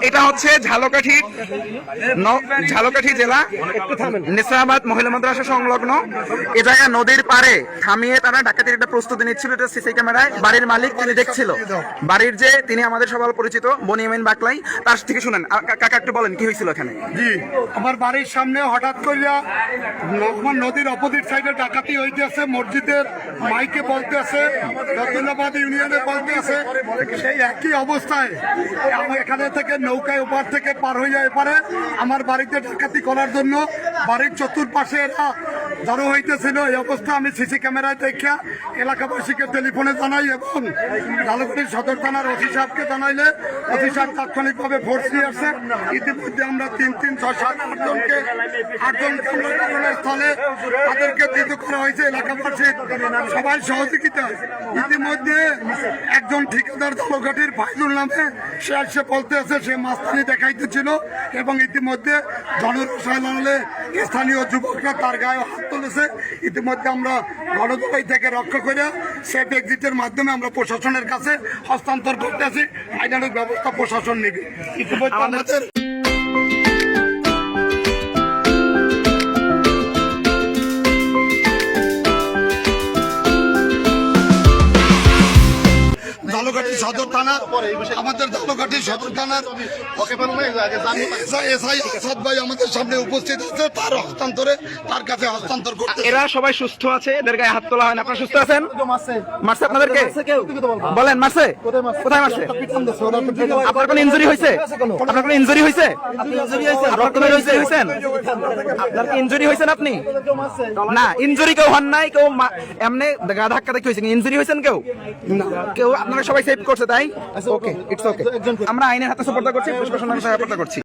এটা হচ্ছে ঝালকাঠি, ন- ঝালকাঠি জেলা নেসাবাদ মহিলা মাদ্রাসা সংলগ্ন। এ জায়গায় নদীর পারে থামিয়ে তারা ডাকাতির একটা প্রস্তুতি নিচ্ছিল। এটা সিসি ক্যামেরায় বাড়ির মালিক তিনি দেখছিল। বাড়ির যে তিনি আমাদের সবার পরিচিত বনিয়ামিন বাকলাই, তার থেকে শুনেন। কাকা একটু বলেন, কি হয়েছিল এখানে? জি, আমার বাড়ির সামনে হঠাৎ করিয়া নদীর অপোজিট সাইডে ডাকাতি হইতেছে, মসজিদের মাইকে বলতেছে রতুল্লাবাদ ইউনিয়নে বলতেছে, সেই একই অবস্থায়। এখানে থেকে নৌকায় ওপার থেকে পার হয়ে যায় পারে আমার বাড়িতে ডাকাতি করার জন্য বাড়ির চতুর্পাশে এরা জড়ো হইতেছিল এই অবস্থা। আমি সিসি ক্যামেরায় দেখা এলাকাবাসীকে টেলিফোনে জানাই এবং জালকুড়ি সদর থানার ওসি সাহেবকে জানাইলে, ওসি সাহেব তাৎক্ষণিকভাবে ফোর্স নিয়ে আসছে। ইতিমধ্যে আমরা তিন তিন, ছয়, সাত আটজনকে আটজনকে আমরা ঘটনাস্থলে তাদেরকে বিধু করা হয়েছে, এলাকাবাসীর সবাই সহযোগিতা। ইতিমধ্যে একজন ঠিকাদার দলঘাটির ফাইজুল নামে, সে এসে বলতে আছে, সে মাস্তানি দেখাইতেছিল এবং ইতিমধ্যে জনরসায়ন আনলে স্থানীয় যুবকরা তার গায়ে হাত তুলেছে। ইতিমধ্যে আমরা গণদলাই থেকে রক্ষা করে সেফ এক্সিটের মাধ্যমে আমরা প্রশাসনের কাছে হস্তান্তর করতেছি। আইনানুক ব্যবস্থা প্রশাসন নেবে। ইতিমধ্যে আমাদের দলঘাটি সদর থানার আমাদের দলঘাটি সদর থানার এসআই আসাদ ভাই আমাদের সামনে উপস্থিত আছে তার হস্তান্তরে তার কাছে হস্তান্তর করতে। এরা সবাই সুস্থ আছে এদের গায়ে হাত তোলা হয় না। আপনারা সুস্থ আছেন? মারছে। আপনাদেরকে? বলেন মারছে? কোথায় মারছে? আপনার কোনো ইনজুরি হয়েছে? আপনার কোনো ইনজুরি হয়েছে? আপনার কোনো ইনজুরি হয়েছেন? আপনার কি ইনজুরি হয়েছেন আপনি? না ইনজুরি কেউ হন নাই কেউ মা- এমনি গা ধাক্কা দেখে হয়েছে। ইনজুরি হয়েছেন কেউ? কেউ আপনারা সবাই সেভ করছে তাই? ওকে ইটস ওকে আমরা আইনের হাতে সুপর্দা করছি প্রশাসনের হাতে সুপর্দা করছি।